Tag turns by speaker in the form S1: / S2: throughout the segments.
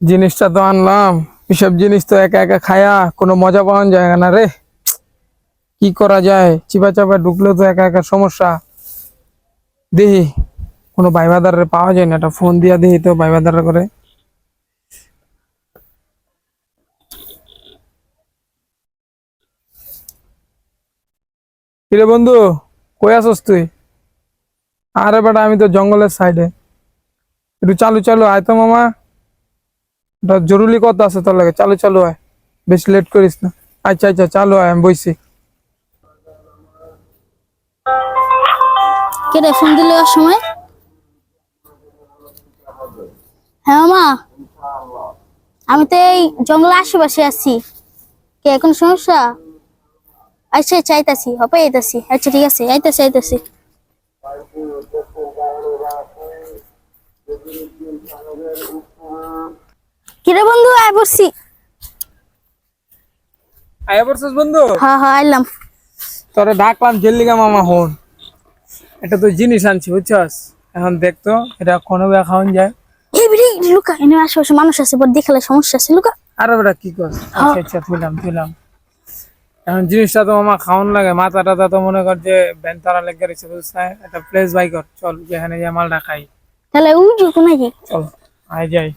S1: জিনিসটা তো আনলাম। এসব জিনিস তো একা একা খায়া কোনো মজা পাওয়া যায় না রে। কি করা যায়? চিপা চাপা ঢুকলে তো একা একা সমস্যা। দেখি কোনো ভাইবাদারে পাওয়া যায় না। একটা ফোন দিয়া দেখি তো ভাইবাদার করে। কিরে বন্ধু, কই আসস তুই? আরে বেটা, আমি তো জঙ্গলের সাইডে একটু চালু চালু, আয় তো মামা। জরুরি কথা আছে তোর লাগে, চালু চালু আয় বেশি লেট করিস না। আচ্ছা আচ্ছা চালু আয় আমি বইছি।
S2: দিলে সময়? হ্যাঁ মা। আমি তো এই আশেপাশে আছি। কে এখন সমস্যা? আচ্ছা হবে আইতাছি আচ্ছা ঠিক আছে কিরে বন্ধু আয় পড়ছি
S1: আয় বলছিস বন্ধু?
S2: হ্যাঁ হ্যাঁ আইলাম।
S1: তোরে ডাকলাম জেল্লিগা মামা হন এটা তো জিনিস আনছি বুঝছস? এখন দেখতো এটা কোনো খাওয়ান যায়।
S2: এই বিড়ি লুকা এনে আশেপাশে মানুষ আছে বড় দেখালে সমস্যা আছে লুকা।
S1: আরে বেটা কি কর আচ্ছা আচ্ছা তুইলাম তুইলাম। এখন জিনিসটা তো মামা খাওয়ান লাগে মাথা টাথা তো মনে কর যে ব্যান তারা লেগে গেছে বুঝছিস? একটা প্লেস বাই কর চল যেখানে যে মালটা খাই।
S2: তাহলে উই যুক নাকি?
S1: চল আয় যাই।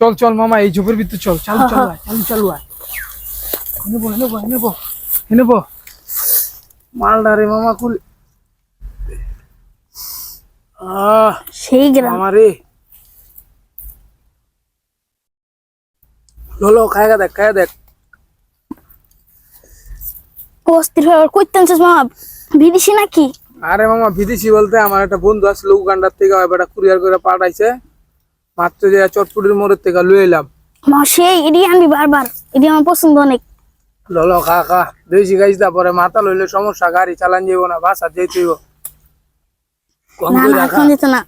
S1: চল চল মামা এই ঝোপের ভিতরে চল। চালু চালু চালু চালু নেব নেব নেব নেব মালটা রে মামা খুল।
S2: সেই গ্রাম।
S1: মামা রে। ললো খায়গা দেখ খায়গা দেখ।
S2: অস্থির হয়ে কইতেন মামা বিদেশি নাকি?
S1: আরে মামা বিদেশি বলতে আমার একটা বন্ধু আসলো উগান্ডার থেকে কুরিয়ার করে পাঠাইছে। মাত্র যে চটপুটির মোড়ের থেকে লুয়ে এলাম।
S2: মা এডি আনবি বারবার এডি আমার পছন্দ অনেক।
S1: ললো খা দেশি গাইছ তারপরে মাথা লইলে সমস্যা গাড়ি চালান যাইব না বাসা যেতে হইব।
S2: না
S1: করে
S2: না
S1: খা
S2: এখন দিত না।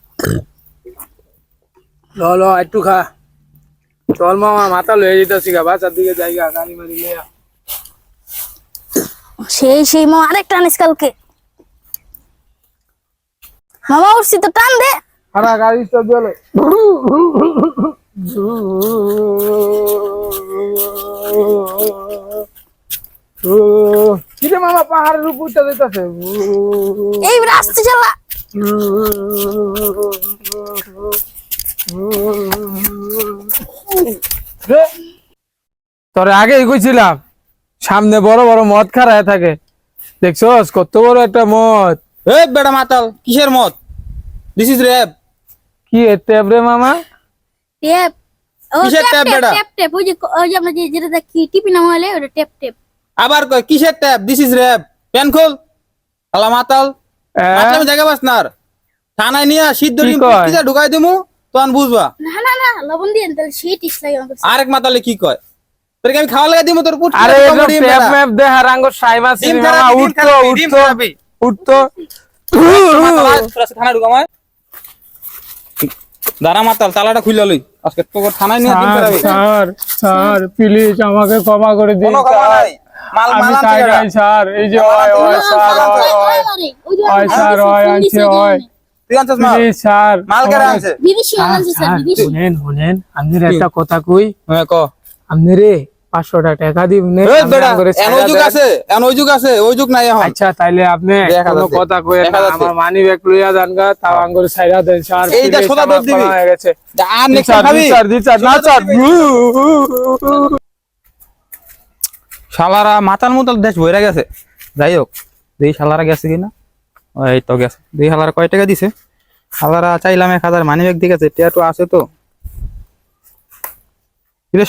S1: ললো একটু খা। চল মামা মাথা লয়ে যেতেছি গা বাসার দিকে জায়গা গাড়ি মারি লইয়া।
S2: সেই সেই মামা আরেকটা আনিস কালকে। মামা উঠছি তো টান দে।
S1: হারা গাড়ি স্টপ দিলে কিরে মামা পাহাড়ের উপর যেতেছে
S2: এই রাস্তা চালা
S1: তোরে আগেই কইছিলাম সামনে বড় বড় মদ খারায় থাকে। দেখছস কত বড় একটা মদ।
S3: এই বেটা মাতাল কিসের মদ? দিস ইজ র্যাপ
S1: কি টেপ রে মামা?
S2: টেপ ও
S3: কিসের
S2: টেপ
S3: টেপ
S2: টেপ
S3: বেটা?
S2: টেপ টেপ ওই যে ওই যে আমরা যে যেটা দেখি টিপি নাম হলে? ওটা টেপ টেপ
S3: আবার কয় কিসের tap? This is rap pen খোল। আলা মাতাল? মাতাল জায়গা বাস নার থানায় নিয়ে সিদ্ধ ডিম
S1: কয়?
S3: পিস্তিটা ঢুকাই দিমু তখন বুঝবা।
S2: না না না লবণ দিয়ে তাহলে সেই টিস লাগে আমার
S3: আরেক মাতালে কি কয়? তোরকে আমি খাওয়া লাগা দিমু তোর পুট
S1: আরে টেপ ম্যাপ দে হারাঙ্গ সাইমা সিনেমা উঠতো উঠতো। উঠতো।
S3: থানা ঢুকামায় দাঁড়া মাতাল তালাটা খুলে লই। আজকে তো থানায় নিয়ে দিন
S1: স্যার স্যার স্যার প্লিজ আমাকে ক্ষমা করে দিন
S3: কোনো ক্ষমা
S1: স্যার।
S3: নাই। মাল
S1: আমি
S3: মাল
S1: স্যার। এই যে হয় হয় স্যার হয় স্যার হয় আনছে হয়। একটা কথা কই।
S3: হ্যাঁ ক।
S1: আপনি রে পাঁচশোটা টাকা।
S3: আছে ওই যুগ আছে ওই যুগ নাই
S1: আচ্ছা তাইলে আপনি
S3: এক হাজার
S1: কোনো কথা কই
S3: এক
S1: না
S3: হাজার দে।
S1: আমার মানি ব্যাগ লইয়া যান গা তাও আঙ্গুর ছাইড়া দেন স্যার
S3: এইটা
S1: please,
S3: সোজা দিবি।
S1: হয়ে গেছে।
S3: আর নেক্সট খাবি
S1: স্যার, দি স্যার, না স্যার।
S3: শালারা মাতাল মুতাল দেশ বইরা গেছে। যাই হোক দেই শালারা গেছে কিনা? এই তো গেছে। দেই শালারা কয় টাকা দিছে? শালারা চাইলাম এক হাজার মানি ব্যাগ দিকে আছে টিয়াটু আছে তো।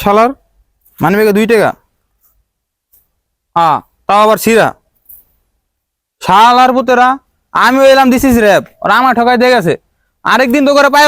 S3: শালার? মানি বেগে দুই টাকা? হ্যাঁ তাও আবার সিরা। শালার পুতেরা আমি এলাম ইজ র্যাপ ওরা আমার ঠকায় দিয়ে গেছে। আরেকদিন তো করে পায়ে